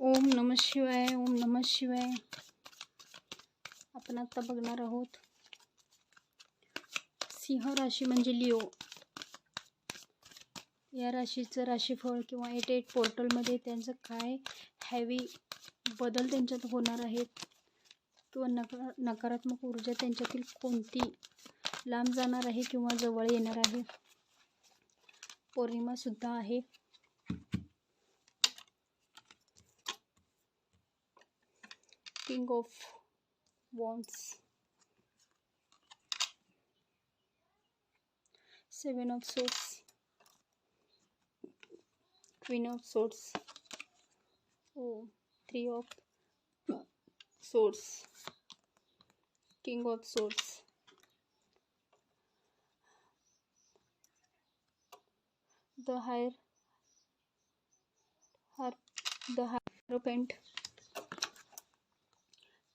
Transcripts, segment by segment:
ओम नम शिवाय ओम नम शिवाय. आपण आता बघणार आहोत सिंह राशी म्हणजे लिओ. या राशीचं राशीफळ किंवा एट एट पोर्टलमध्ये त्यांचं काय हॅवी बदल त्यांच्यात होणार आहेत? किंवा नकार नकारात्मक ऊर्जा त्यांच्यातील कोणती लांब जाणार आहे किंवा जवळ येणार आहे? पौर्णिमासुद्धा आहे. king of wands seven of swords queen of swords oh three of swords king of swords the higher the higher the hierophant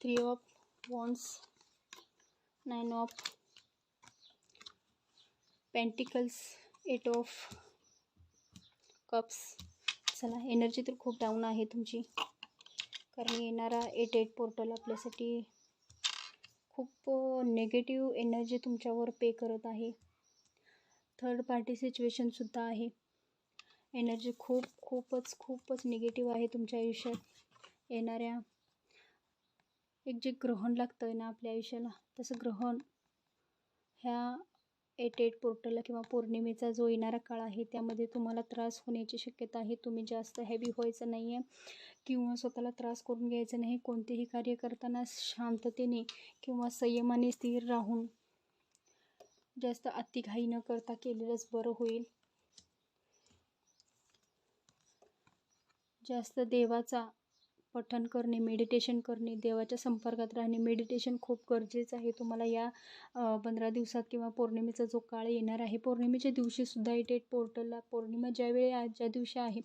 three of wands nine of pentacles eight of cups चला energy तर खूप down आहे तुमची. कारण येणारा eight eight portal आपल्यासाठी खूप negative energy तुमच्यावर पे करत आहे. थर्ड पार्टी सिच्युएशनसुद्धा आहे. एनर्जी खूप खूपच खूपच निगेटिव्ह आहे तुमच्या आयुष्यात येणाऱ्या एक जे ग्रहण लागतं आहे ना आपल्या आयुष्याला तसं ग्रहण ह्या एट एट पोर्टलला किंवा पौर्णिमेचा जो येणारा काळ आहे त्यामध्ये तुम्हाला त्रास होण्याची शक्यता आहे. तुम्ही जास्त हॅवी व्हायचं नाही आहे किंवा स्वतःला त्रास करून घ्यायचं नाही. कोणतेही कार्य करताना शांततेने किंवा संयमाने स्थिर राहून जास्त अतिघाई न करता केलेलंच बरं होईल. जास्त देवाचा पठण करणे मेडिटेशन करणे देवाच्या संपर्कात राहणे. मेडिटेशन खूप गरजेचं आहे. तुम्हाला या पंधरा दिवसात किंवा पौर्णिमेचा जो काळ येणार आहे पौर्णिमेच्या दिवशीसुद्धा एट डेट पोर्टलला पौर्णिमा ज्यावेळी ज्या दिवशी आहे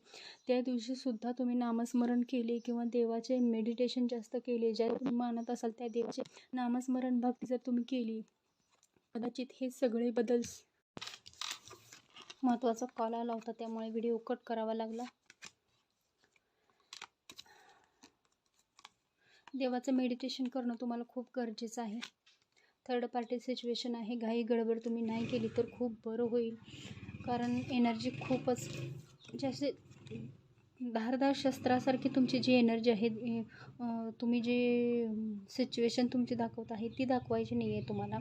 त्या दिवशीसुद्धा तुम्ही नामस्मरण केले किंवा देवाचे मेडिटेशन जास्त केले ज्या तुम्ही मानत असाल त्या देवाचे नामस्मरण भक्ती जर तुम्ही केली कदाचित हे सगळे बदल महत्त्वाचा कॉल आला होता त्यामुळे व्हिडिओ कट करावा लागला. देवाचं मेडिटेशन करणं तुम्हाला खूप गरजेचं आहे. थर्ड पार्टी सिच्युएशन आहे. घाई गडबड तुम्ही नाही केली तर खूप बरं होईल. कारण एनर्जी खूपच जसे धारदार शस्त्रासारखी तुमची जी एनर्जी आहे तुम्ही जे सिच्युएशन तुमची दाखवत आहे ती दाखवायची नाही आहे तुम्हाला.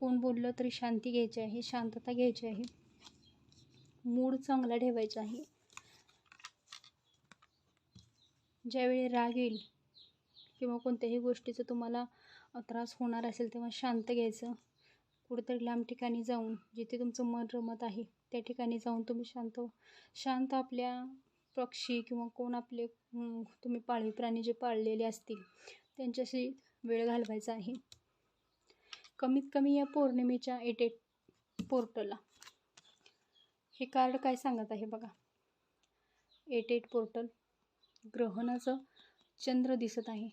कोण बोललं तरी शांती घ्यायची आहे शांतता घ्यायची आहे. मूड चांगला ठेवायचा आहे. ज्यावेळी राग येईल किंवा कोणत्याही गोष्टीचं तुम्हाला त्रास होणार असेल तेव्हा शांत घ्यायचं. कुठेतरी लांब ठिकाणी जाऊन जिथे तुमचं मन रमत आहे त्या ठिकाणी जाऊन तुम्ही शांत शांत आपल्या पक्षी किंवा कोण आपले तुम्ही पाळीव प्राणी जे पाळलेले असतील त्यांच्याशी वेळ घालवायचा आहे. कमीत कमी या पौर्णिमेच्या एट एट पोर्टलला. हे कार्ड काय सांगत आहे बघा. एट एट पोर्टल ग्रहणाचं चंद्र दिसत आहे.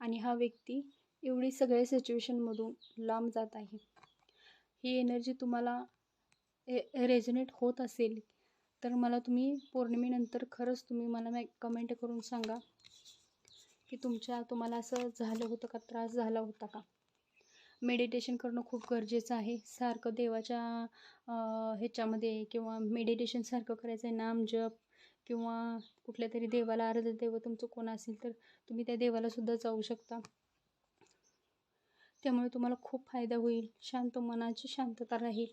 आणि हा व्यक्ती एवढी सगळ्या सिच्युएशनमधून लांब जात आहे. ही एनर्जी तुम्हाला रेझोनेट होत असेल तर मला तुम्ही पौर्णिमेनंतर खरंच तुम्ही मला कमेंट करून सांगा की तुमच्या तुम्हाला असं झालं होतं का? त्रास झाला होता का? मेडिटेशन करणं खूप गरजेचं आहे. सारखं देवाच्या ह्याच्यामध्ये किंवा मेडिटेशनसारखं करायचं आहे नाम जप किंवा कुठल्या तरी देवाला आराध्य देव तुमचं कोण असेल तर तुम्ही त्या देवालासुद्धा जाऊ शकता. त्यामुळे तुम्हाला खूप फायदा होईल. शांत मनाची शांतता राहील.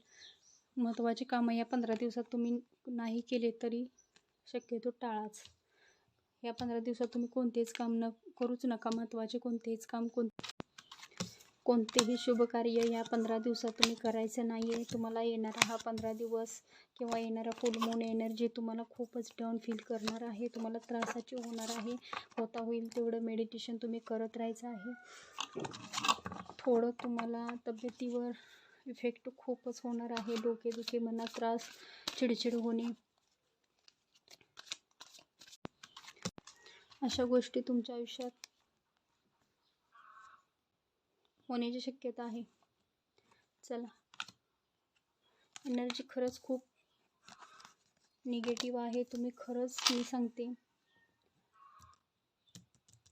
महत्त्वाची कामं या पंधरा दिवसात तुम्ही नाही केले तरी शक्यतो टाळाच. या पंधरा दिवसात तुम्ही कोणतेच काम न करूच नका. महत्त्वाचे कोणतेच काम कोण कोणतेही शुभ कार्य या पंधरा दिवसात तुम्ही करायचं नाही आहे तुम्हाला येणारा हा पंधरा दिवस किंवा येणारा फुल मून एनर्जी तुम्हाला खूपच डाऊन फील करणार आहे. तुम्हाला त्रासाची होणार आहे. होता होईल तेवढं मेडिटेशन तुम्ही करत राहायचं आहे. थोडं तुम्हाला तब्येतीवर इफेक्ट खूपच होणार आहे. डोकेदुखी मनात त्रास चिडचिड होणे. अशा गोष्टी तुमच्या आयुष्यात होण्याची शक्यता आहे. चला. एनर्जी खरंच खूप निगेटिव्ह आहे. तुम्ही खरंच मी सांगते.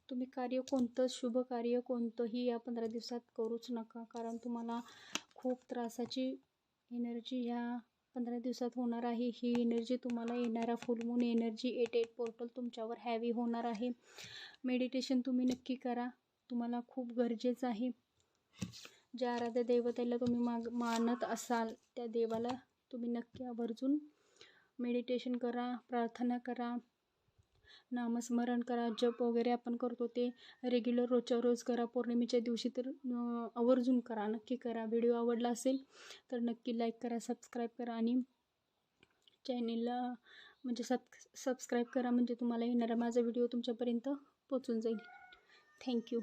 तुम्ही कार्य कोणतं शुभ कार्य कोणतंही या पंधरा दिवसात करूच नका. कारण तुम्हाला खूप त्रासाची एनर्जी ह्या पंधरा दिवसात होणार आहे. ही एनर्जी तुम्हाला येणारा full moon energy eight eight portal तुमच्यावर हॅवी होणार आहे. मेडिटेशन तुम्ही नक्की करा. तुम्हाला खूप गरजेचं आहे. ज्या आराध्य देवतेला तुम्ही माग मानत असाल त्या देवाला तुम्ही नक्की आवर्जून मेडिटेशन करा प्रार्थना करा नामस्मरण करा जप वगैरे आपण करतो ते रेग्युलर रोजच्या रोज करा पौर्णिमेच्या दिवशी तर आवर्जून करा नक्की करा. व्हिडिओ आवडला असेल तर नक्की लाईक करा सबस्क्राईब करा आणि चॅनेलला म्हणजे सब सबस्क्राईब करा म्हणजे तुम्हाला येणारा माझा व्हिडिओ तुमच्यापर्यंत पोचून जाईल. थँक्यू